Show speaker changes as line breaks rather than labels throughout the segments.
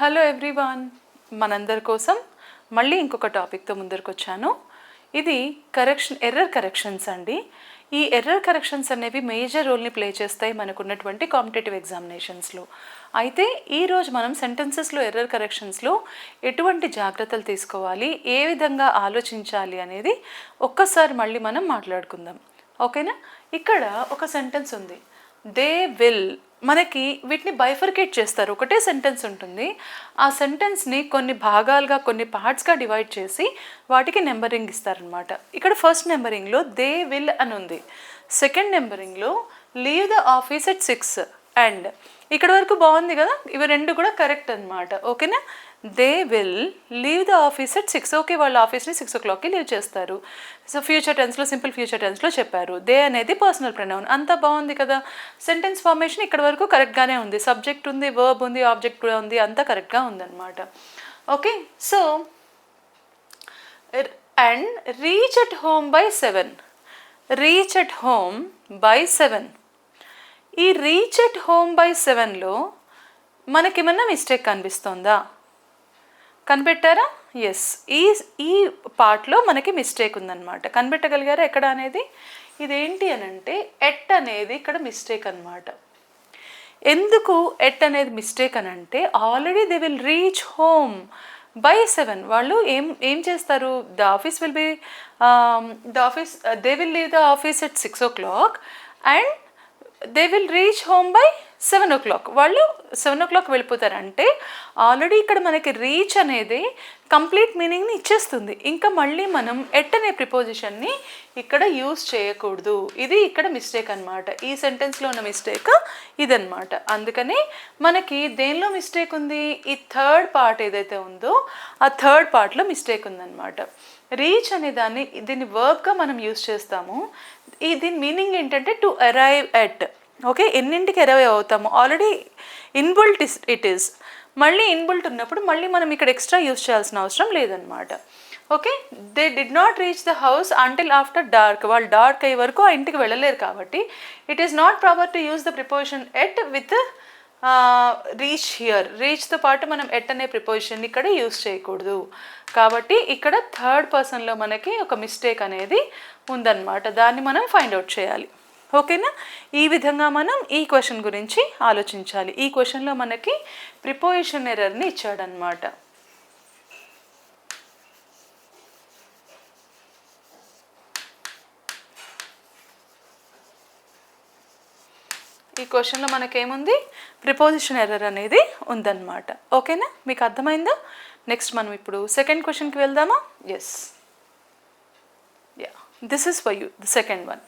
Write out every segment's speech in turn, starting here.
Hello everyone మనందరి కోసం మళ్ళీ ఇంకొక టాపిక్తో ముందరకు వచ్చాను ఇది కరెక్షన్ ఎర్రర్ కరెక్షన్స్ అండి. ఈ ఎర్రర్ కరెక్షన్స్ అనేవి మేజర్ రోల్ని ప్లే చేస్తాయి మనకున్నటువంటి కాంపిటేటివ్ ఎగ్జామినేషన్స్లో. అయితే ఈరోజు మనం సెంటెన్సెస్లో ఎర్రర్ కరెక్షన్స్లో ఎటువంటి జాగ్రత్తలు తీసుకోవాలి ఏ విధంగా ఆలోచించాలి అనేది ఒక్కసారి మళ్ళీ మనం మాట్లాడుకుందాం. ఓకేనా? ఇక్కడ ఒక సెంటెన్స్ ఉంది. దే విల్ మనకి వీటిని బైఫర్కేట్ చేస్తారు. ఒకటే సెంటెన్స్ ఉంటుంది. ఆ సెంటెన్స్ని కొన్ని భాగాలుగా కొన్ని పార్ట్స్గా డివైడ్ చేసి వాటికి నెంబరింగ్ ఇస్తారనమాట ఇక్కడ ఫస్ట్ నెంబరింగ్లో దే విల్ అని ఉంది. Second నెంబరింగ్లో leave the office at six and ఇక్కడ వరకు బాగుంది కదా? ఇవి రెండు కూడా కరెక్ట్ అనమాట ఓకేనా they will leave the office at six okay వాళ్ళ ఆఫీస్ని సిక్స్ ఓ క్లాక్కి లీవ్ చేస్తారు. సో ఫ్యూచర్ టెన్స్లో సింపుల్ ఫ్యూచర్ టెన్స్లో చెప్పారు. దే అనేది పర్సనల్ ప్రొనౌన్ అంతా బాగుంది కదా. సెంటెన్స్ ఫార్మేషన్ ఇక్కడ వరకు కరెక్ట్గానే ఉంది. సబ్జెక్ట్ ఉంది వర్బ్ ఉంది ఆబ్జెక్ట్ కూడా ఉంది. అంతా కరెక్ట్గా ఉందన్నమాట. Okay so and reach at home by seven reach at home by seven ఈ రీచ్ అట్ హోమ్ బై సెవెన్లో మనకేమన్నా మిస్టేక్ కనిపిస్తుందా? కనిపెట్టారా? ఎస్ ఈ ఈ పార్ట్లో మనకి మిస్టేక్ ఉందన్నమాట. కనిపెట్టగలిగారా? ఎక్కడ అనేది? ఇదేంటి అని అంటే ఎట్ అనేది ఇక్కడ మిస్టేక్ అనమాట ఎందుకు ఎట్ అనేది మిస్టేక్ అని అంటే already they will reach home by seven వాళ్ళు ఏం ఏం చేస్తారు? The office will be the office they will leave the office at six o'clock and they will reach home by seven o'clock. వాళ్ళు seven o'clock వెళ్ళిపోతారంటే already ఇక్కడ మనకి reach అనేది complete మీనింగ్ని ఇచ్చేస్తుంది. ఇంకా మళ్ళీ మనం ఎట్ అనే ప్రిపోజిషన్ని ఇక్కడ యూస్ చేయకూడదు. ఇది ఇక్కడ మిస్టేక్ అనమాట ఈ సెంటెన్స్లో ఉన్న మిస్టేక్ ఇదనమాట అందుకని మనకి దేనిలో మిస్టేక్ ఉంది? ఈ థర్డ్ పార్ట్ ఏదైతే ఉందో ఆ థర్డ్ పార్ట్లో మిస్టేక్ ఉందన్నమాట. రీచ్ అనే దాన్ని దీన్ని వర్క్గా మనం యూస్ చేస్తాము. ఈ దీని మీనింగ్ ఏంటంటే టు అరైవ్ ఎట్. ఓకే? ఎన్నింటికి ఇరవై అవుతాము? Already inbuilt is it is మళ్ళీ ఇన్బుల్ట్ ఉన్నప్పుడు మళ్ళీ మనం ఇక్కడ ఎక్స్ట్రా యూస్ చేయాల్సిన అవసరం లేదనమాట okay? They did not reach the house until after dark వాళ్ళు డార్క్ అయ్యే వరకు ఆ ఇంటికి వెళ్ళలేరు కాబట్టి it is not proper to use the preposition at with reach here రీచ్తో పాటు మనం ఎట్ అనే ప్రిపోజిషన్ ఇక్కడ యూస్ చేయకూడదు. కాబట్టి ఇక్కడ థర్డ్ పర్సన్లో మనకి ఒక మిస్టేక్ అనేది ఉందన్నమాట. దాన్ని మనం ఫైండ్ అవుట్ చేయాలి. ఓకేనా? ఈ విధంగా మనం ఈ క్వశ్చన్ గురించి ఆలోచించాలి. ఈ క్వశ్చన్లో మనకి ప్రిపోజిషన్ ఎర్రర్ని ఇచ్చాడనమాట ఈ క్వశ్చన్లో మనకేముంది? ప్రిపోజిషన్ ఎర్రర్ అనేది ఉందన్నమాట. ఓకేనా? మీకు అర్థమైందా? నెక్స్ట్ మనం ఇప్పుడు సెకండ్ క్వశ్చన్కి వెళ్దామా? Yes yeah this is for you the second one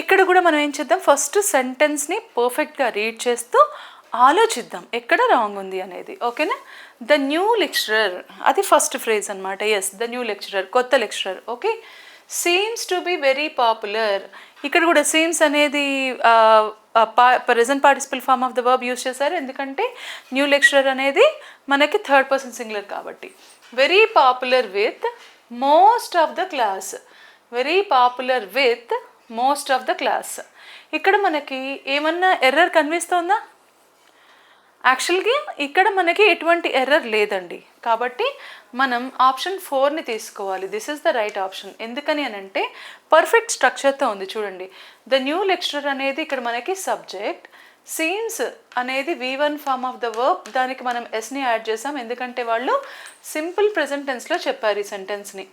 ఇక్కడ కూడా మనం ఏం చేద్దాం? ఫస్ట్ సెంటెన్స్ని పర్ఫెక్ట్గా రీడ్ చేస్తూ ఆలోచిద్దాం. ఎక్కడ రాంగ్ ఉంది అనేది. ఓకేనా ద న్యూ లెక్చరర్ అది ఫస్ట్ ఫ్రేజ్ అనమాట ఎస్ ద న్యూ లెక్చరర్ కొత్త lecturer okay seems to be very popular ఇక్కడ కూడా సీమ్స్ అనేది present participle form of the verb use చేశారు. ఎందుకంటే న్యూ లెక్చరర్ అనేది మనకి థర్డ్ పర్సన్ సింగులర్ కాబట్టి. Very popular with most of the class very popular with most of the class ఇక్కడ మనకి ఏమన్నా ఎర్రర్ కనిపిస్తోందా? యాక్చువల్గా ఇక్కడ మనకి ఎటువంటి ఎర్రర్ లేదండి. కాబట్టి మనం ఆప్షన్ ఫోర్ని తీసుకోవాలి. This is the right option ఎందుకని అని అంటే పర్ఫెక్ట్ స్ట్రక్చర్తో ఉంది. చూడండి. ద న్యూ లెక్చరర్ అనేది ఇక్కడ మనకి సబ్జెక్ట్ సీన్స్ అనేది V one form of the verb దానికి మనం ఎస్ని యాడ్ చేసాం. ఎందుకంటే వాళ్ళు సింపుల్ ప్రెజెంట్ టెన్స్లో చెప్పారు ఈ సెంటెన్స్ని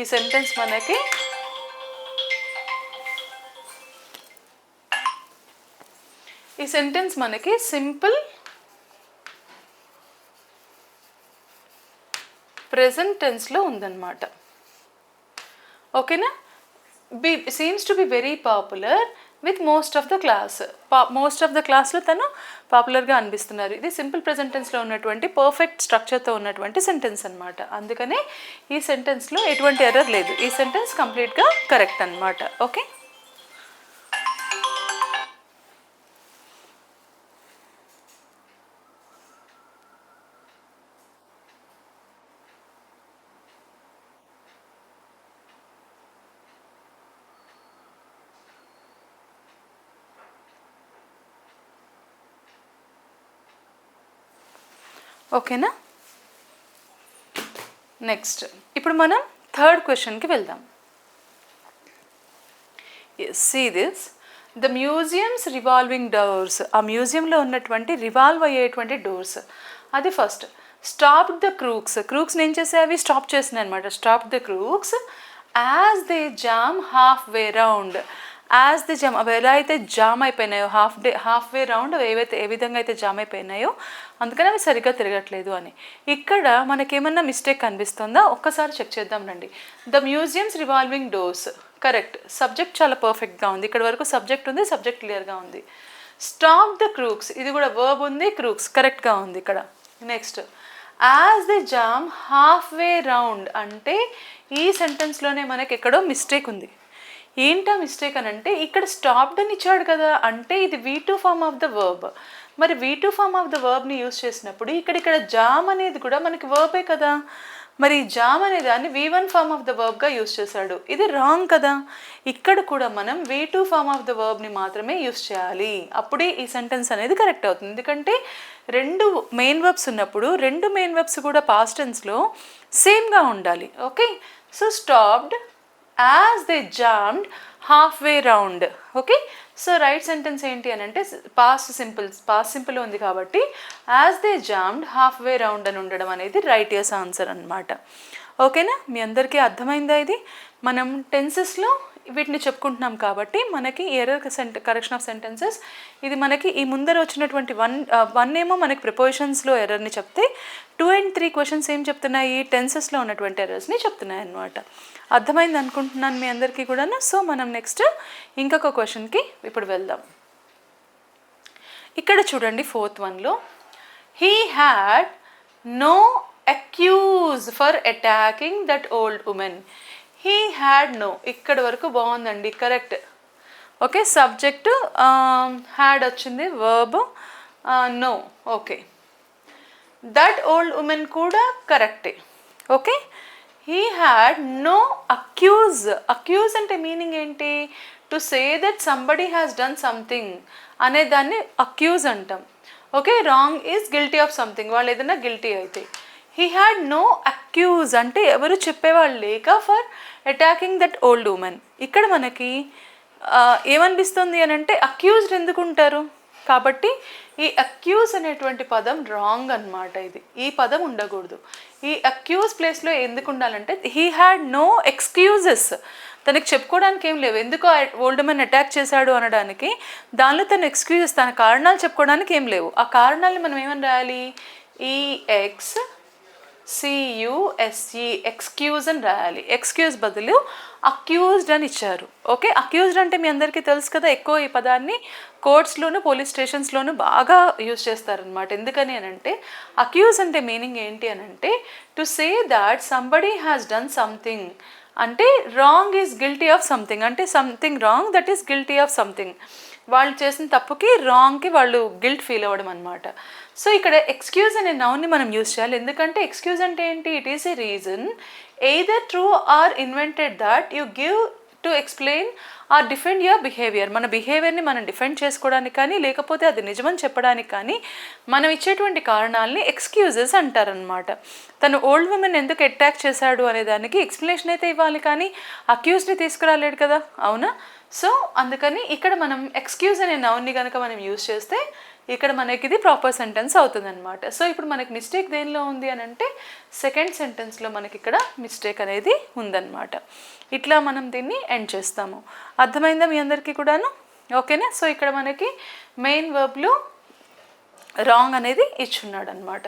ఈ సెంటెన్స్ మనకి ఈ సెంటెన్స్ మనకి సింపుల్ ప్రెజెంట్ టెన్స్లో ఉందన్నమాట. ఓకేనా? Be seems to be very popular with most of the class పా మోస్ట్ ఆఫ్ ద క్లాస్లో తను పాపులర్గా అనిపిస్తున్నారు. ఇది సింపుల్ ప్రెజెంట్ టెన్స్లో ఉన్నటువంటి పర్ఫెక్ట్ స్ట్రక్చర్తో ఉన్నటువంటి సెంటెన్స్ అనమాట అందుకనే ఈ సెంటెన్స్లో ఎటువంటి ఎర్రర్ లేదు. ఈ సెంటెన్స్ కంప్లీట్గా కరెక్ట్ అనమాట ఓకే? ఓకేనా? నెక్స్ట్ ఇప్పుడు మనం థర్డ్ క్వశ్చన్కి వెళ్దాం. See this the museums revolving doors ఆ మ్యూజియంలో ఉన్నటువంటి రివాల్వ్ అయ్యేటువంటి డోర్స్ అది first stop the crooks crooks నేను చేసే అవి? స్టాప్ చేసినాయి అనమాట stop the crooks as they jam half way round as the jam అవి ఎలా అయితే jam అయిపోయినాయో half day half way round ఏవైతే ఏ విధంగా అయితే జామ్ అయిపోయినాయో అందుకని అవి సరిగ్గా తిరగట్లేదు అని. ఇక్కడ మనకేమన్నా మిస్టేక్ కనిపిస్తుందా? ఒక్కసారి చెక్ చేద్దాం రండి. The museums revolving doors correct subject చాలా పర్ఫెక్ట్గా ఉంది. ఇక్కడ వరకు సబ్జెక్ట్ ఉంది సబ్జెక్ట్ క్లియర్గా ఉంది. స్టాప్ ద క్రూక్స్ ఇది కూడా వర్బ్ ఉంది క్రూక్స్ కరెక్ట్గా ఉంది ఇక్కడ. Next as the jam half way round అంటే ఈ సెంటెన్స్లోనే మనకి ఎక్కడో మిస్టేక్ ఉంది. ఏంటా మిస్టేక్ అని అంటే ఇక్కడ స్టాప్డ్ అని ఇచ్చాడు కదా అంటే ఇది V two form of the verb మరి V two form of the వర్బ్ని use చేసినప్పుడు ఇక్కడ ఇక్కడ జామ్ అనేది కూడా మనకి వర్బే కదా. మరి జామ్ అనే దాన్ని V one form of the వర్బ్గా use చేశాడు. ఇది రాంగ్ కదా. ఇక్కడ కూడా మనం V two form of the వర్బ్ని మాత్రమే యూస్ చేయాలి. అప్పుడే ఈ సెంటెన్స్ అనేది కరెక్ట్ అవుతుంది. ఎందుకంటే రెండు మెయిన్ వర్బ్స్ ఉన్నప్పుడు రెండు మెయిన్ వర్బ్స్ కూడా పాస్టెన్స్లో సేమ్గా ఉండాలి. Okay so stopped as they jammed half way round okay so right sentence ఏంటి అని అంటే పాస్ట్ సింపుల్ పాస్ట్ సింపుల్ ఉంది కాబట్టి as they jammed half way round అని ఉండడం అనేది రైట్ ఇయర్స్ ఆన్సర్ అనమాట ఓకేనా? మీ అందరికీ అర్థమైందా ఇది? మనం టెన్సెస్లో వీటిని చెప్పుకుంటున్నాం కాబట్టి మనకి ఎర్రర్ సెంట కరెక్షన్ ఆఫ్ సెంటెన్సెస్ ఇది మనకి ఈ ముందర వచ్చినటువంటి వన్ వన్ uh, ఏమో మనకి ప్రిపోజిషన్స్లో ఎర్రర్ని చెప్తే టూ అండ్ త్రీ క్వశ్చన్స్ ఏం చెప్తున్నాయి? టెన్సెస్లో ఉన్నటువంటి ఎర్రర్స్ని చెప్తున్నాయి అన్నమాట అర్థమైంది అనుకుంటున్నాను మీ అందరికీ కూడాను. సో మనం నెక్స్ట్ ఇంకొక క్వశ్చన్కి ఇప్పుడు వెళ్దాం. ఇక్కడ చూడండి ఫోర్త్ వన్లో he had no accuse for attacking that old woman he had no ఇక్కడ వరకు బాగుందండి కరెక్ట్ ఓకే సబ్జెక్ట్ హ్యాడ్ వచ్చింది verb no okay that old woman కూడా కరెక్టే okay he had no accuse accuse అంటే మీనింగ్ ఏంటి? To say that somebody has done something అనే దాన్ని అక్యూజ్ అంటాం. Okay wrong is guilty of something వాళ్ళు ఏదైనా గిల్టీ అయితే. హీ హ్యాడ్ నో అక్యూజ్ అంటే ఎవరు చెప్పేవాళ్ళు లేక for attacking that old woman ఇక్కడ మనకి ఏమనిపిస్తుంది అని అంటే అక్యూజ్డ్ ఎందుకు ఉంటారు? కాబట్టి ఈ అక్యూజ్ అనేటువంటి పదం రాంగ్ అనమాట ఇది. ఈ పదం ఉండకూడదు. ఈ అక్యూజ్ ప్లేస్లో ఎందుకు ఉండాలంటే హీ హ్యాడ్ నో ఎక్స్క్యూజెస్ తనకి చెప్పుకోవడానికి ఏం లేవు. ఎందుకు ఓల్డ్ మెన్ అటాక్ చేశాడు అనడానికి దానిలో తన ఎక్స్క్యూజెస్ తన కారణాలు చెప్పుకోవడానికి ఏం లేవు. ఆ కారణాలని మనం ఏమని రాయాలి? ఈఎక్స్ సియుఎస్ఈ ఎక్స్క్యూజ్ అని రాయాలి. ఎక్స్క్యూజ్ బదులు అక్యూజ్డ్ అని ఇచ్చారు. ఓకే అక్యూజ్డ్ అంటే మీ అందరికీ తెలుసు కదా ఎక్కువ ఈ పదాన్ని కోర్ట్స్లోను పోలీస్ స్టేషన్స్లోను బాగా యూజ్ చేస్తారనమాట ఎందుకని అని అంటే అక్యూజ్ అంటే మీనింగ్ ఏంటి అని అంటే to say that somebody has done something. అంటే wrong is guilty of something. అంటే something wrong that is guilty of something. వాళ్ళు చేసిన తప్పుకి రాంగ్కి వాళ్ళు గిల్ట్ ఫీల్ అవ్వడం అనమాట సో ఇక్కడ ఎక్స్క్యూజ్ అనే నౌన్ని మనం యూజ్ చేయాలి. ఎందుకంటే ఎక్స్క్యూజ్ అంటే ఏంటి? It is a reason. Either true or invented that you give to explain or defend your behaviour మన బిహేవియర్ని మనం డిఫెండ్ చేసుకోవడానికి కానీ లేకపోతే అది నిజమని చెప్పడానికి కానీ మనం ఇచ్చేటువంటి కారణాలని ఎక్స్క్యూజెస్ అంటారనమాట తను ఓల్డ్ ఉమెన్ ఎందుకు అటాక్ చేశాడు అనే దానికి ఎక్స్ప్లెనేషన్ అయితే ఇవ్వాలి కానీ అక్యూజ్ని తీసుకురాలేడు కదా? అవునా? సో అందుకని ఇక్కడ మనం ఎక్స్క్యూజ్ అనే నౌన్ని కనుక మనం యూజ్ చేస్తే ఇక్కడ మనకి ఇది ప్రాపర్ సెంటెన్స్ అవుతుంది అనమాట సో ఇప్పుడు మనకి మిస్టేక్ దేనిలో ఉంది అని అంటే సెకండ్ సెంటెన్స్లో మనకి ఇక్కడ మిస్టేక్ అనేది ఉందన్నమాట. ఇట్లా మనం దీన్ని ఎండ్ చేస్తాము. అర్థమైందా మీ అందరికీ కూడాను? ఓకేనా సో ఇక్కడ మనకి మెయిన్ వర్బ్లో రాంగ్ అనేది ఇచ్చున్నాడు అనమాట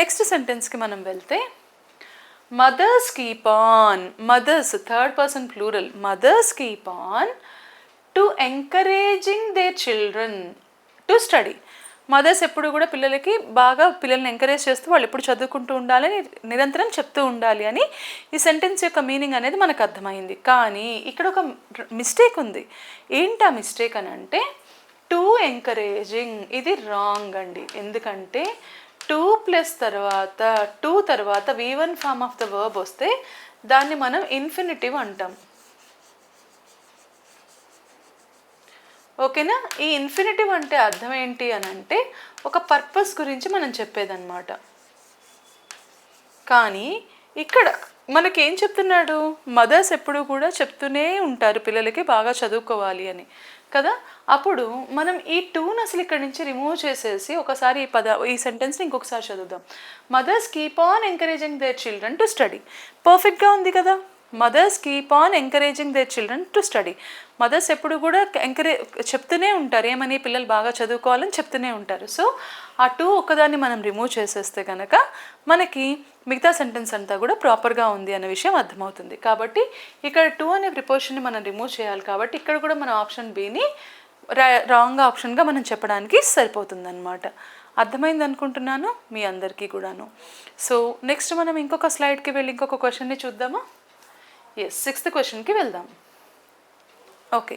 నెక్స్ట్ సెంటెన్స్కి మనం వెళ్తే mothers keep on mothers third person plural mothers keep on to encouraging their children to study mothers ఎప్పుడు కూడా పిల్లలకి బాగా పిల్లల్ని ఎంకరేజ్ చేస్తూ వాళ్ళు ఎప్పుడు చదువుకుంటూ ఉండాలని నిరంతరం చెప్తూ ఉండాలి అని ఈ సెంటెన్స్ యొక్క మీనింగ్ అనేది మనకు అర్థమైంది. కానీ ఇక్కడ ఒక మిస్టేక్ ఉంది. ఏంటి ఆ మిస్టేక్ అని అంటే టూ ఎంకరేజింగ్ ఇది రాంగ్ అండి. ఎందుకంటే టూ ప్లస్ తర్వాత టూ తర్వాత V one form of the verb వస్తే దాన్ని మనం ఇన్ఫినిటివ్ అంటాం. ఓకేనా? ఈ ఇన్ఫినిటివ్ అంటే అర్థం ఏంటి అని అంటే ఒక పర్పస్ గురించి మనం చెప్పేదన్నమాట. కానీ ఇక్కడ మనకేం చెప్తున్నాడు? మదర్స్ ఎప్పుడు కూడా చెప్తూనే ఉంటారు పిల్లలకి బాగా చదువుకోవాలి అని. కదా? అప్పుడు మనం ఈ టూన్ అసలు ఇక్కడి నుంచి రిమూవ్ చేసేసి ఒకసారి ఈ పద ఈ సెంటెన్స్ని ఇంకొకసారి చదువుదాం. Mothers keep on encouraging their children to study పర్ఫెక్ట్గా ఉంది కదా? Mothers keep on encouraging their children to study mothers ఎప్పుడు కూడా ఎంకరేజ్ చెప్తూనే ఉంటారు. ఏమని? పిల్లలు బాగా చదువుకోవాలని చెప్తూనే ఉంటారు. సో ఆ టూ ఒకదాన్ని మనం రిమూవ్ చేసేస్తే కనుక మనకి మిగతా సెంటెన్స్ అంతా కూడా ప్రాపర్గా ఉంది అనే విషయం అర్థమవుతుంది. కాబట్టి ఇక్కడ టూ అనే ప్రిపోర్షన్ని మనం రిమూవ్ చేయాలి కాబట్టి ఇక్కడ కూడా మన ఆప్షన్ బిని రాంగ్ ఆప్షన్గా మనం చెప్పడానికి సరిపోతుంది అనమాట అర్థమైంది అనుకుంటున్నాను? మీ అందరికీ కూడాను. సో నెక్స్ట్ మనం ఇంకొక స్లైడ్కి వెళ్ళి ఇంకొక క్వశ్చన్ని చూద్దామా? ఎస్ సిక్స్త్ క్వశ్చన్కి వెళ్దాం. ఓకే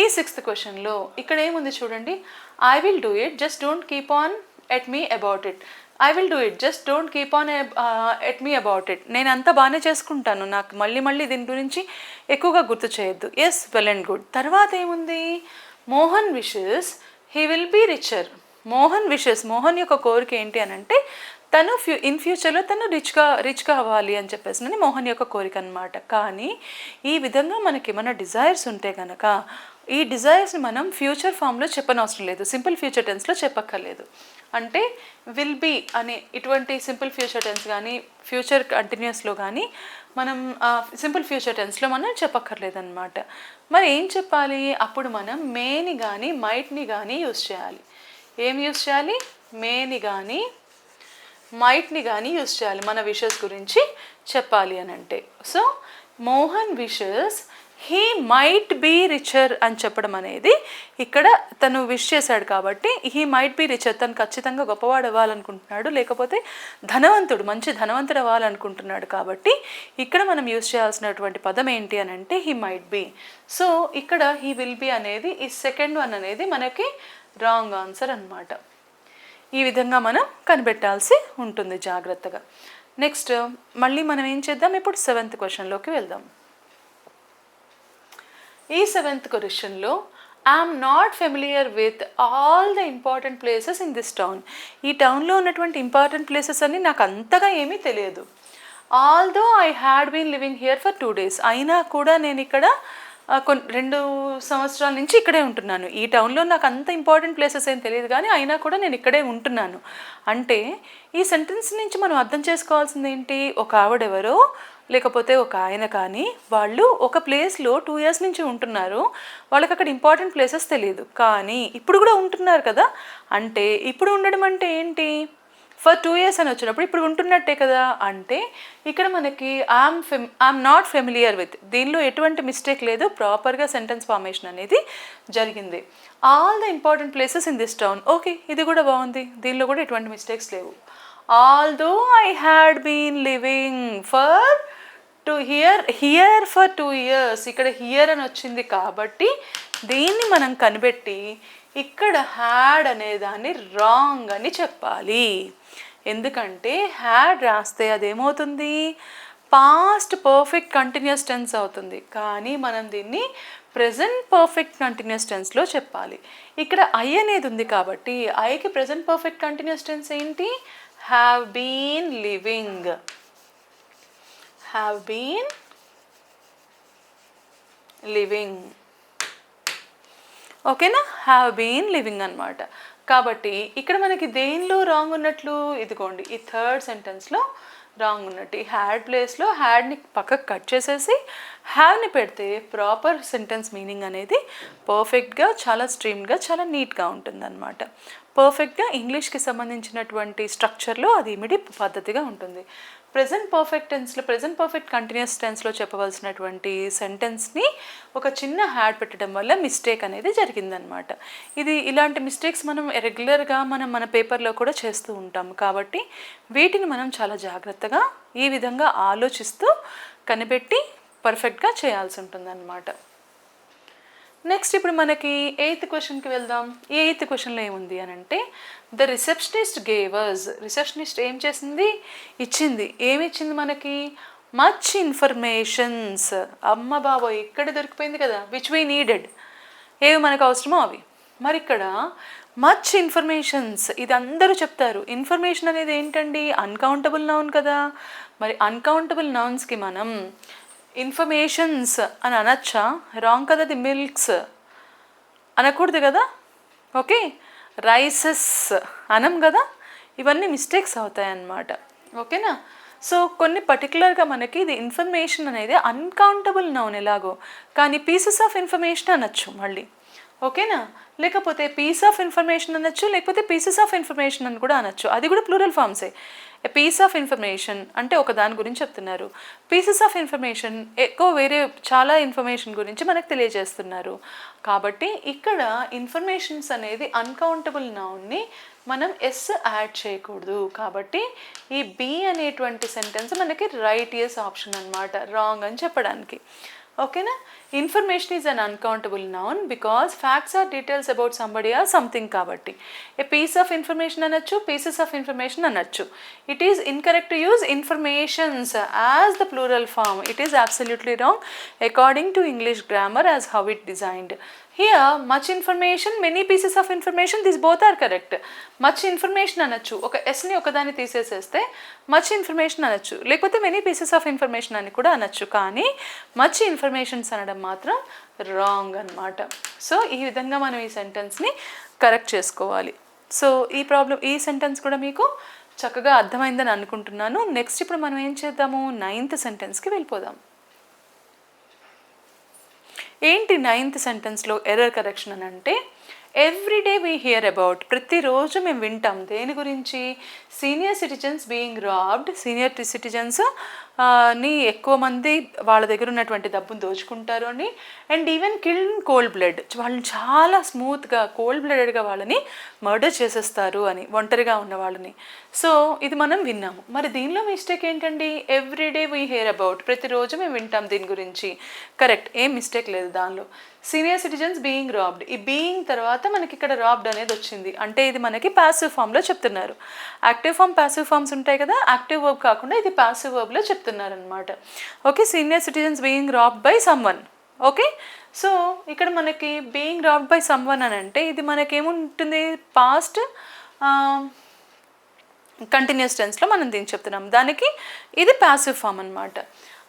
ఈ సిక్స్త్ క్వశ్చన్లో ఇక్కడ ఏముంది చూడండి? I will do it just don't keep on at me about it I will do it just don't keep on at me about it నేను అంతా బాగానే చేసుకుంటాను. నాకు మళ్ళీ మళ్ళీ దీని గురించి ఎక్కువగా గుర్తు చేయొద్దు. ఎస్ వెల్ అండ్ గుడ్ తర్వాత ఏముంది? Mohan wishes he will be richer Mohan wishes Mohan యొక్క కోరిక ఏంటి అని అంటే తను ఫ్యూ ఇన్ ఫ్యూచర్లో తను రిచ్గా రిచ్గా అవ్వాలి అని చెప్పేసి మోహన్ యొక్క కోరిక అనమాట కానీ ఈ విధంగా మనకి ఏమైనా డిజైర్స్ ఉంటే కనుక ఈ డిజైర్స్ని మనం ఫ్యూచర్ ఫామ్లో చెప్పనవసరం లేదు. సింపుల్ ఫ్యూచర్ టెన్స్లో చెప్పక్కర్లేదు. అంటే విల్ బీ అనే ఇటువంటి సింపుల్ ఫ్యూచర్ టెన్స్ కానీ ఫ్యూచర్ కంటిన్యూస్లో కానీ మనం సింపుల్ ఫ్యూచర్ టెన్స్లో మనం చెప్పక్కర్లేదన్నమాట. మరి ఏం చెప్పాలి? అప్పుడు మనం మేని కానీ మైట్ని కానీ యూస్ చేయాలి. ఏం యూస్ చేయాలి? మేని కానీ మైట్ని కానీ యూస్ చేయాలి మన విషెస్ గురించి చెప్పాలి అని అంటే so Mohan wishes he might be richer అని చెప్పడం అనేది ఇక్కడ తను విష్ చేశాడు కాబట్టి హీ మైట్ బీ రిచర్ తను ఖచ్చితంగా గొప్పవాడు అవ్వాలనుకుంటున్నాడు లేకపోతే ధనవంతుడు మంచి ధనవంతుడు అవ్వాలనుకుంటున్నాడు కాబట్టి ఇక్కడ మనం యూజ్ చేయాల్సినటువంటి పదం ఏంటి అని అంటే హీ మైట్ బీ సో ఇక్కడ హీ విల్ బీ అనేది ఈ సెకండ్ వన్ అనేది మనకి రాంగ్ ఆన్సర్ అనమాట ఈ విధంగా మనం కనిపెట్టాల్సి ఉంటుంది జాగ్రత్తగా. నెక్స్ట్ మళ్ళీ మనం ఏం చేద్దాం? ఇప్పుడు సెవెంత్ క్వశ్చన్లోకి వెళ్దాం. ఈ సెవెంత్ క్వశ్చన్లో I'm not familiar with all the important places in this town ఈ టౌన్లో ఉన్నటువంటి ఇంపార్టెంట్ ప్లేసెస్ అన్ని నాకు అంతగా ఏమీ తెలియదు. Although I had been living here for two days అయినా కూడా నేను ఇక్కడ కొన్ని రెండు సంవత్సరాల నుంచి ఇక్కడే ఉంటున్నాను. ఈ టౌన్లో నాకు అంత ఇంపార్టెంట్ ప్లేసెస్ ఏం తెలియదు కానీ అయినా కూడా నేను ఇక్కడే ఉంటున్నాను. అంటే ఈ సెంటెన్స్ నుంచి మనం అర్థం చేసుకోవాల్సింది ఏంటి? ఒక ఆవిడెవరో లేకపోతే ఒక ఆయన కానీ వాళ్ళు ఒక ప్లేస్లో టూ ఇయర్స్ నుంచి ఉంటున్నారు. వాళ్ళకి అక్కడ ఇంపార్టెంట్ ప్లేసెస్ తెలియదు కానీ ఇప్పుడు కూడా ఉంటున్నారు కదా? అంటే ఇప్పుడు ఉండడం అంటే ఏంటి? ఫర్ టూ ఇయర్స్ అని వచ్చినప్పుడు ఇప్పుడు ఉంటున్నట్టే కదా? అంటే ఇక్కడ మనకి I'm fam I'm not familiar with దీనిలో ఎటువంటి మిస్టేక్ లేదు. ప్రాపర్గా సెంటెన్స్ ఫార్మేషన్ అనేది జరిగింది. All the important places in this town okay ఇది కూడా బాగుంది. దీనిలో కూడా ఎటువంటి మిస్టేక్స్ లేవు. Although I had been living for to here here for two years ఇక్కడ హియర్ అని వచ్చింది కాబట్టి దీన్ని మనం కనిపెట్టి ఇక్కడ హ్యాడ్ అనే దాన్ని రాంగ్ అని చెప్పాలి. ఎందుకంటే హ్యాడ్ రాస్తే అదేమవుతుంది? పాస్ట్ పర్ఫెక్ట్ కంటిన్యూస్ టెన్స్ అవుతుంది. కానీ మనం దీన్ని ప్రజెంట్ పర్ఫెక్ట్ కంటిన్యూస్ టెన్స్లో చెప్పాలి. ఇక్కడ ఐ అనేది ఉంది కాబట్టి ఐకి ప్రజెంట్ పర్ఫెక్ట్ కంటిన్యూస్ టెన్స్ ఏంటి? Have been living have been living ఓకేనా హ్యావ్ బీన్ లివింగ్ అనమాట కాబట్టి ఇక్కడ మనకి దేనిలో రాంగ్ ఉన్నట్లు? ఇదిగోండి ఈ థర్డ్ సెంటెన్స్లో రాంగ్ ఉన్నట్టు. ఈ హ్యాడ్ ప్లేస్లో హ్యాడ్ని పక్కకు కట్ చేసేసి హ్యావ్ని పెడితే ప్రాపర్ సెంటెన్స్ మీనింగ్ అనేది పర్ఫెక్ట్గా చాలా స్ట్రీమ్గా చాలా నీట్గా ఉంటుందన్నమాట. పర్ఫెక్ట్గా ఇంగ్లీష్కి సంబంధించినటువంటి స్ట్రక్చర్లో అది ఇమిడి పద్ధతిగా ఉంటుంది. ప్రజెంట్ పర్ఫెక్ట్ టెన్స్లో ప్రజెంట్ పర్ఫెక్ట్ కంటిన్యూస్ టెన్స్లో చెప్పవలసినటువంటి సెంటెన్స్ని ఒక చిన్న హ్యాడ్ పెట్టడం వల్ల మిస్టేక్ అనేది జరిగిందనమాట ఇది ఇలాంటి మిస్టేక్స్ మనం రెగ్యులర్గా మనం మన పేపర్లో కూడా చేస్తూ ఉంటాం. కాబట్టి వీటిని మనం చాలా జాగ్రత్తగా ఈ విధంగా ఆలోచిస్తూ కనిపెట్టి పర్ఫెక్ట్గా చేయాల్సి ఉంటుందన్నమాట. నెక్స్ట్ ఇప్పుడు మనకి ఎయిత్ క్వశ్చన్కి వెళ్దాం. ఈ ఎయిత్ క్వశ్చన్లో ఏముంది అని అంటే ద రిసెప్షనిస్ట్ గేవర్స్ రిసెప్షనిస్ట్ ఏం చేసింది? ఇచ్చింది. ఏమి ఇచ్చింది మనకి? మచ్ ఇన్ఫర్మేషన్స్ అమ్మ బాబోయ్ ఇక్కడ దొరికిపోయింది కదా. విచ్ వీ నీడెడ్ ఏవి మనకు అవసరమో అవి. మరి ఇక్కడ మచ్ ఇన్ఫర్మేషన్స్ ఇది అందరూ చెప్తారు. ఇన్ఫర్మేషన్ అనేది ఏంటండి? అన్కౌంటబుల్ నౌన్ కదా. మరి అన్కౌంటబుల్ నౌన్స్కి మనం ఇన్ఫర్మేషన్స్ అని అనొచ్చా? రాంగ్ కదా ది మిల్క్స్? అనకూడదు కదా? ఓకే? రైసెస్ అనం కదా? ఇవన్నీ మిస్టేక్స్ అవుతాయి అన్నమాట ఓకేనా? సో కొన్ని పర్టికులర్గా మనకి ఇది ఇన్ఫర్మేషన్ అనేది అన్కౌంటబుల్ నౌన్ ఎలాగో. కానీ పీసెస్ ఆఫ్ ఇన్ఫర్మేషన్ అనొచ్చు మళ్ళీ. ఓకేనా? లేకపోతే పీస్ ఆఫ్ ఇన్ఫర్మేషన్ అనొచ్చు లేకపోతే పీసెస్ ఆఫ్ ఇన్ఫర్మేషన్ అని కూడా అనొచ్చు. అది కూడా ప్లూరల్ ఫామ్సే ఏ. పీస్ ఆఫ్ ఇన్ఫర్మేషన్ అంటే ఒక దాని గురించి చెప్తున్నారు. పీసెస్ ఆఫ్ ఇన్ఫర్మేషన్ ఎక్కువ వేరే చాలా ఇన్ఫర్మేషన్ గురించి మనకు తెలియజేస్తున్నారు. కాబట్టి ఇక్కడ ఇన్ఫర్మేషన్స్ అనేది అన్కౌంటబుల్ నౌన్ని మనం ఎస్ యాడ్ చేయకూడదు. కాబట్టి ఈ బి అనేటువంటి సెంటెన్స్ మనకి రైట్ ఇయర్స్ ఆప్షన్ అనమాట రాంగ్ అని చెప్పడానికి. ఓకేనా information is un uncountable noun because facts or details about somebody or something కాబట్టి. ఏ పీస్ ఆఫ్ ఇన్ఫర్మేషన్ అనొచ్చు పీసెస్ ఆఫ్ ఇన్ఫర్మేషన్ అనొచ్చు. It is incorrect to use informations as the plural form it is absolutely wrong according to English grammar as how it designed here much information many pieces of information this both are correct much information అనొచ్చు. ఒక ఎస్ని ఒకదాన్ని తీసేసేస్తే much information అనొచ్చు. లేకపోతే many pieces of information అని కూడా అనొచ్చు. కానీ మచ్ ఇన్ఫర్మేషన్స్ అనడం మాత్రం రాంగ్ అన్నమాట. సో ఈ విధంగా మనం ఈ సెంటెన్స్ని కరెక్ట్ చేసుకోవాలి. సో ఈ ప్రాబ్లం ఈ సెంటెన్స్ కూడా మీకు చక్కగా అర్థమైందని అనుకుంటున్నాను. నెక్స్ట్ ఇప్పుడు మనం ఏం చేద్దాము? నైన్త్ సెంటెన్స్కి వెళ్ళిపోదాం. ఏంటి నైన్త్ సెంటెన్స్లో ఎర్రర్ కరెక్షన్ అని అంటే ఎవ్రీడే వీ హియర్ అబౌట్ ప్రతిరోజు మేము వింటాం దేని గురించి? Senior citizens being robbed senior citizens ని ఎక్కువ మంది వాళ్ళ దగ్గర ఉన్నటువంటి డబ్బును దోచుకుంటారు అని. And even kill cold blood వాళ్ళని చాలా స్మూత్గా కోల్డ్ బ్లడెడ్గా వాళ్ళని మర్డర్ చేసేస్తారు అని ఒంటరిగా ఉన్న వాళ్ళని. సో ఇది మనం విన్నాము. మరి దీనిలో మిస్టేక్ ఏంటండి? ఎవ్రీడే వీ హియర్ అబౌట్ ప్రతిరోజు మేము వింటాం దీని గురించి. కరెక్ట్ ఏం మిస్టేక్ లేదు దానిలో. Senior citizens being robbed. ఈ బీయింగ్ తర్వాత మనకి ఇక్కడ రాబ్డ్ అనేది వచ్చింది. అంటే ఇది మనకి ప్యాసివ్ ఫామ్లో చెప్తున్నారు. యాక్టివ్ ఫామ్ ప్యాసివ్ ఫామ్స్ ఉంటాయి కదా యాక్టివ్ వర్బ్ కాకుండా ఇది ప్యాసివ్ వర్బ్లో చెప్తున్నారు. అనమాట okay senior citizens being robbed by someone okay so ఇక్కడ మనకి బీయింగ్ రాబ్డ్ బై సమ్వన్ అని అంటే ఇది మనకేముంటుంది? పాస్ట్ కంటిన్యూస్ టెన్స్లో మనం దీన్ని చెప్తున్నాం. దానికి ఇది ప్యాసివ్ ఫామ్ అనమాట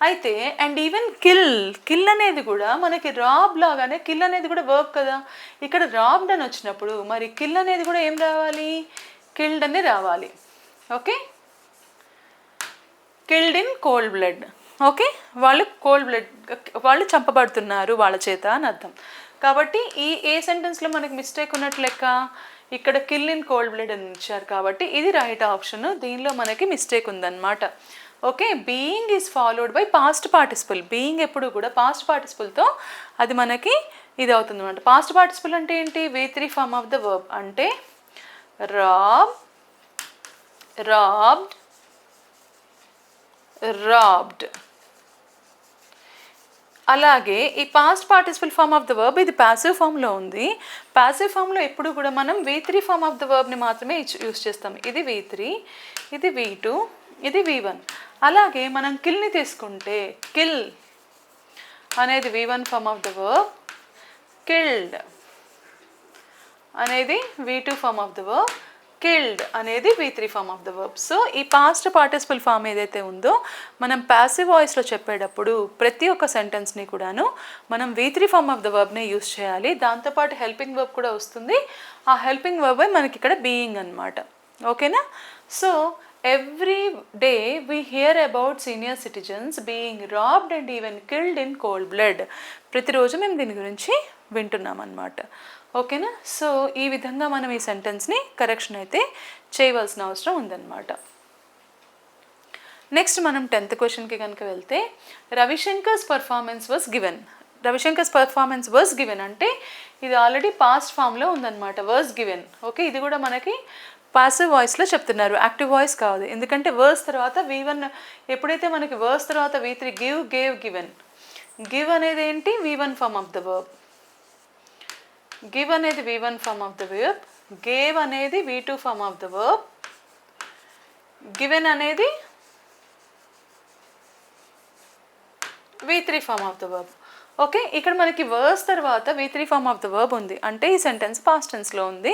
అయితే అండ్ ఈవెన్ కిల్ కిల్ అనేది కూడా మనకి రాబ్ లాగానే కిల్ అనేది కూడా వర్క్ కదా. ఇక్కడ రాబ్డ్ అని వచ్చినప్పుడు మరి కిల్ అనేది కూడా ఏం రావాలి? కిల్డ్ అని రావాలి. Okay killed in cold blood okay వాళ్ళు కోల్డ్ బ్లడ్ వాళ్ళు చంపబడుతున్నారు వాళ్ళ చేత అని అర్థం. కాబట్టి ఈ ఏ సెంటెన్స్లో మనకి మిస్టేక్ ఉన్నట్లు లెక్క? ఇక్కడ కిల్ ఇన్ కోల్డ్ బ్లడ్ అని ఇచ్చారు కాబట్టి ఇది రైట్ ఆప్షన్ దీనిలో మనకి మిస్టేక్ ఉందన్నమాట. Okay being is followed by past participle being ఎప్పుడు కూడా పాస్ట్ పార్టిసిపల్తో అది మనకి ఇది అవుతుంది అనమాట పాస్ట్ పార్టిసిపల్ అంటే ఏంటి? V three form of the verb అంటే రాబ్ రాబ్డ్ రాబ్డ్ అలాగే ఈ past participle form of the verb ఇది ప్యాసివ్ ఫామ్లో ఉంది. ప్యాసివ్ ఫామ్లో ఎప్పుడు కూడా మనం V three form of the వర్బ్ని మాత్రమే యూస్ చేస్తాం. ఇది వీ త్రీ ఇది వీ టూ ఇది వి వన్ అలాగే మనం కిల్ని తీసుకుంటే కిల్ అనేది V one form of the verb killed అనేది V two form of the verb killed అనేది V three form of the verb so ఈ పాస్ట్ పార్టిసిపల్ ఫామ్ ఏదైతే ఉందో మనం ప్యాసివ్ వాయిస్లో చెప్పేటప్పుడు ప్రతి ఒక్క సెంటెన్స్ని కూడాను మనం V three form of the వర్బ్నే use చేయాలి. దాంతోపాటు హెల్పింగ్ వర్బ్ కూడా వస్తుంది. ఆ హెల్పింగ్ వర్బ్ మనకి ఇక్కడ బీయింగ్ అనమాట ఓకేనా so every day we hear about senior citizens being robbed and even killed in cold blood ప్రతిరోజు మేము దీని గురించి వింటున్నాం అనమాట ఓకేనా? సో ఈ విధంగా మనం ఈ సెంటెన్స్ని కరెక్షన్ అయితే చేయవలసిన అవసరం ఉందన్నమాట. నెక్స్ట్ మనం టెన్త్ క్వశ్చన్కి కనుక వెళ్తే Ravishankar's performance was given Ravishankar's performance was given అంటే ఇది ఆల్రెడీ పాస్ట్ ఫామ్లో ఉందన్నమాట. వర్స్ గివెన్ ఓకే ఇది కూడా మనకి పాసివ్ వాయిస్లో చెప్తున్నారు. యాక్టివ్ వాయిస్ కాదు. ఎందుకంటే వర్స్ తర్వాత వి వన్ ఎప్పుడైతే మనకి వర్స్ తర్వాత V three give gave given give అనేది ఏంటి? V one form of the verb give అనేది V one form of the verb gave అనేది V two form of the verb given అనేది V three form of the verb okay ఇక్కడ మనకి verse తర్వాత V three form of the verb ఉంది. అంటే ఈ sentence past టెన్స్లో ఉంది.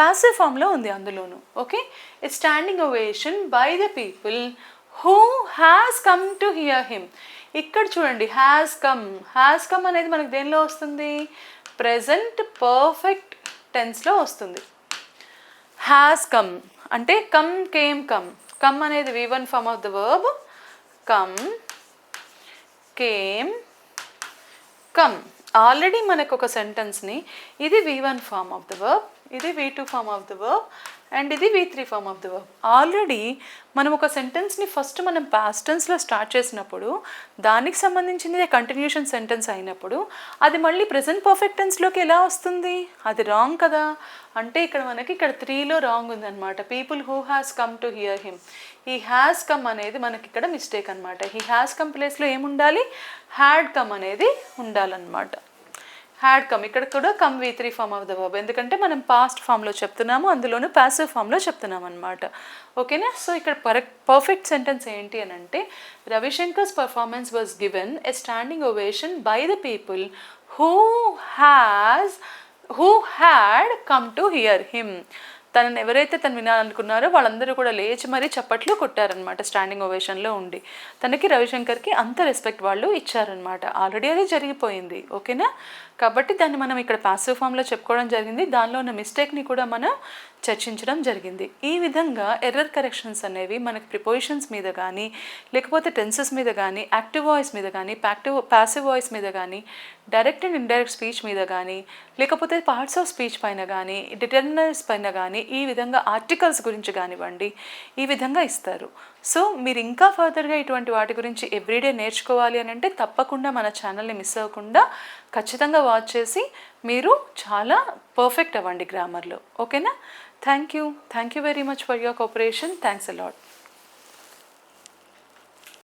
ప్యాసివ్ ఫామ్లో ఉంది అందులోను. Okay it standing ovation by the people who has come to hear him ఇక్కడ చూడండి హ్యాస్ కమ్ హ్యాస్ కమ్ అనేది మనకి దేనిలో వస్తుంది? ప్రజెంట్ పర్ఫెక్ట్ టెన్స్లో వస్తుంది. హ్యాస్ కమ్ అంటే కమ్ కేమ్ కమ్ కమ్ అనేది V one form of the verb come came come already మనకు ఒక సెంటెన్స్ని ఇది V one form of the verb ఇది V two form of the verb and ఇది V three form of the verb already మనం ఒక సెంటెన్స్ని ఫస్ట్ మనం పాస్ట్ టెన్స్లో స్టార్ట్ చేసినప్పుడు దానికి సంబంధించింది కంటిన్యూషన్ సెంటెన్స్ అయినప్పుడు అది మళ్ళీ ప్రజెంట్ పర్ఫెక్ట్ టెన్స్లోకి ఎలా వస్తుంది? అది రాంగ్ కదా? అంటే ఇక్కడ మనకి ఇక్కడ త్రీలో రాంగ్ ఉందన్నమాట. People who has come to hear him ఈ హ్యాస్ కమ్ అనేది మనకి ఇక్కడ మిస్టేక్ అనమాట ఈ హ్యాస్ కమ్ ప్లేస్లో ఏముండాలి? హ్యాడ్ కమ్ అనేది ఉండాలన్నమాట. హ్యాడ్ కమ్ ఇక్కడ కూడా come V three form of the verb ఎందుకంటే మనం పాస్ట్ ఫామ్లో చెప్తున్నాము అందులోనూ ప్యాసివ్ ఫామ్లో చెప్తున్నాం అనమాట ఓకేనా? సో ఇక్కడ పర్ పర్ఫెక్ట్ సెంటెన్స్ ఏంటి అని అంటే Ravi Shankar's performance was given a standing ovation by the people who has who had come to hear him తనని ఎవరైతే తను వినాలనుకున్నారో వాళ్ళందరూ కూడా లేచి మరీ చప్పట్లు కొట్టారనమాట స్టాండింగ్ ఓవేషన్లో ఉండి. తనకి రవిశంకర్కి అంత రెస్పెక్ట్ వాళ్ళు ఇచ్చారనమాట ఆల్రెడీ అది జరిగిపోయింది ఓకేనా? కాబట్టి దాన్ని మనం ఇక్కడ పాసివ్ ఫామ్లో చెప్పుకోవడం జరిగింది. దానిలో ఉన్న మిస్టేక్ని కూడా మనం చర్చించడం జరిగింది. ఈ విధంగా ఎర్రర్ కరెక్షన్స్ అనేవి మనకి ప్రిపోజిషన్స్ మీద కానీ లేకపోతే టెన్సెస్ మీద కానీ యాక్టివ్ వాయిస్ మీద కానీ ప్యాక్టివ్ ప్యాసివ్ వాయిస్ మీద కానీ డైరెక్ట్ అండ్ ఇండైరెక్ట్ స్పీచ్ మీద కానీ లేకపోతే పార్ట్స్ ఆఫ్ స్పీచ్ పైన కానీ డిటర్మినర్స్ పైన కానీ ఈ విధంగా ఆర్టికల్స్ గురించి కానివ్వండి ఈ విధంగా ఇస్తారు. సో మీరు ఇంకా ఫర్దర్గా ఇటువంటి వాటి గురించి ఎవ్రీడే నేర్చుకోవాలి అని అంటే తప్పకుండా మన ఛానల్ని మిస్ అవ్వకుండా ఖచ్చితంగా వాచ్ చేసి మీరు చాలా పర్ఫెక్ట్ అవ్వండి గ్రామర్లో ఓకేనా? Thank you. Thank you very much for your cooperation. Thanks a lot.